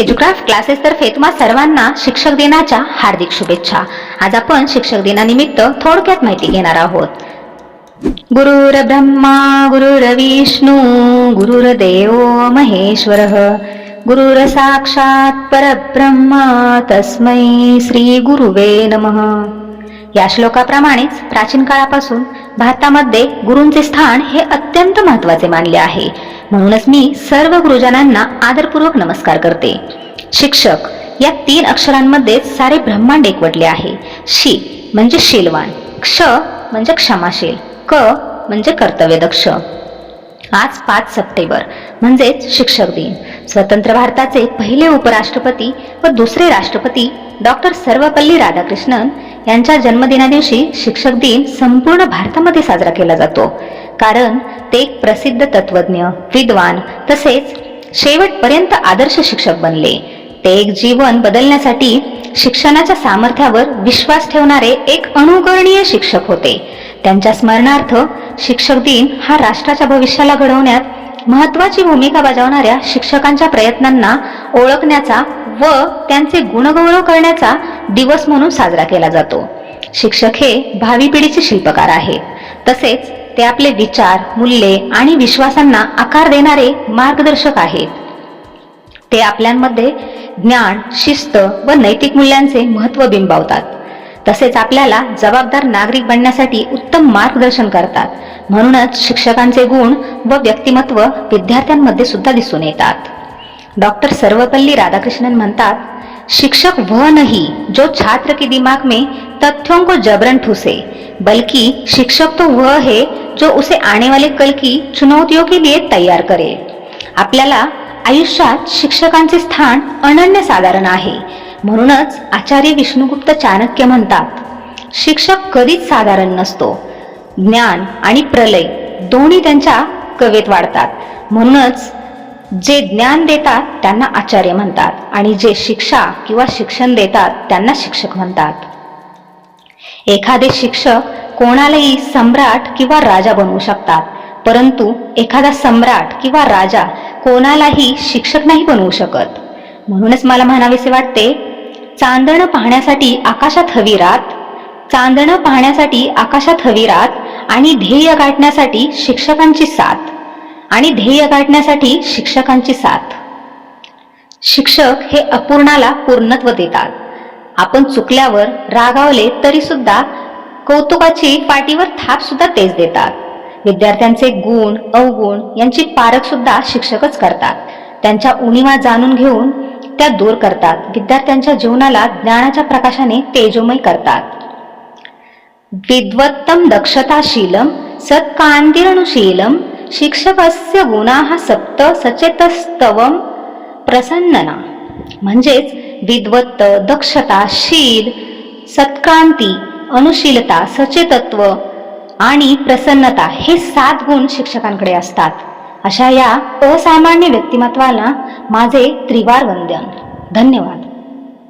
एज्युक्राफ्ट classes तर्फे तुम्हा सर्वांना शिक्षक दिनाच्या हार्दिक शुभेच्छा. आज आपण शिक्षक दिनानिमित्त थोडक्यात माहिती घेणार आहोत. गुरुर ब्रह्मा गुरुर विष्णू गुरुर्देव महेश्वर. गुरुर साक्षात परब्रह्मा तस्मै श्री गुरुवे नमः. या श्लोकाप्रमाणेच प्राचीन काळापासून भारतामध्ये गुरूंचे स्थान हे अत्यंत महत्त्वाचे मानले आहे. म्हणूनच मी सर्व गुरुजनांना आदरपूर्वक नमस्कार करते. शिक्षक या तीन अक्षरांमध्ये सारे ब्रह्मांड एकवटले आहे. शी म्हणजे शीलवान क्ष म्हणजे क्षमाशील क म्हणजे कर्तव्यदक्ष. आज पाच सप्टेंबर म्हणजेच शिक्षक दिन. स्वतंत्र भारताचे पहिले उपराष्ट्रपती व दुसरे राष्ट्रपती डॉक्टर सर्वपल्ली राधाकृष्णन यांच्या जन्मदिनादिवशी शिक्षक दिन संपूर्ण भारतामध्ये साजरा केला जातो. कारण ते एक प्रसिद्ध तत्वज्ञ विद्वान तसेच शेवटपर्यंत आदर्श शिक्षक बनले. ते एक जीवन बदलण्यासाठी शिक्षणाच्या सामर्थ्यावर विश्वास ठेवणारे एक अनुकरणीय शिक्षक होते. त्यांच्या स्मरणार्थ शिक्षक दिन हा राष्ट्राच्या भविष्याला घडवण्यात महत्वाची भूमिका बजावणाऱ्या शिक्षकांच्या प्रयत्नांना ओळखण्याचा व त्यांचे गुणगौरव करण्याचा दिवस म्हणून साजरा केला जातो. शिक्षक हे भावी पिढीचे शिल्पकार आहेत तसेच ते आपले विचार मूल्ये आणि विश्वासांना आकार देणारे मार्गदर्शक आहेत. ते आपल्यांमध्ये ज्ञान शिस्त व नैतिक मूल्यांचे महत्त्व बिंबवतात. तसेच आपल्याला जबाबदार नागरिक बनण्यासाठी उत्तम मार्गदर्शन करतात. म्हणूनच शिक्षकांचे गुण व व्यक्तिमत्व विद्यार्थ्यांमध्ये सुद्धा दिसून येतात. डॉक्टर सर्वपल्ली राधाकृष्णन म्हणतात शिक्षक वह नहीं जो छात्र के दिमाग में तथ्यों को जबरन ठूसे बल्कि शिक्षक तो वह है जो उसे आने वाले कल की चुनौतियों के लिए तैयार करे। आपल्याला आयुष्यात शिक्षकांचे स्थान अनन्य साधारण आहे म्हणूनच आचार्य विष्णुगुप्त चाणक्य म्हणतात शिक्षक कधीच साधारण नसतो. ज्ञान आणि प्रलय दोन्ही त्यांच्या कवेत वाढतात. म्हणूनच जे ज्ञान देतात त्यांना आचार्य म्हणतात. आणि जे शिक्षा किंवा शिक्षण देतात त्यांना शिक्षक म्हणतात. एखादे शिक्षक कोणालाही सम्राट किंवा राजा बनवू शकतात परंतु एखादा सम्राट किंवा राजा कोणालाही शिक्षक नाही बनवू शकत. म्हणूनच मला म्हणावेसे वाटते चांदणं पाहण्यासाठी आकाशात हवी रात चांदणं पाहण्यासाठी आकाशात हवी रात आणि ध्येय गाठण्यासाठी शिक्षकांची साथ. आणि ध्येय गाठण्यासाठी शिक्षकांची साथ. शिक्षक हे अपूर्णाला पूर्णत्व देतात. आपण चुकल्यावर रागावले तरी सुद्धा कौतुकाची पाठीवर थाप सुद्धा तेच देतात. विद्यार्थ्यांचे गुण अवगुण यांची पारख सुद्धा शिक्षकच करतात. त्यांच्या उणीवा जाणून घेऊन त्या दूर करतात. विद्यार्थ्यांच्या जीवनाला ज्ञानाच्या प्रकाशाने तेजोमय करतात. विद्वत्तम दक्षताशीलम सत्कांतिरणुशीलम शिक्षकस्य गुणाः सप्त सचेतस्तव प्रसन्नना। म्हणजेच विद्वत्त दक्षता शील सत्क्रांती अनुशीलता सचेतत्व आणि प्रसन्नता हे सात गुण शिक्षकांकडे असतात. अशा या असामान्य व्यक्तिमत्वाला माझे त्रिवार वंदन. धन्यवाद.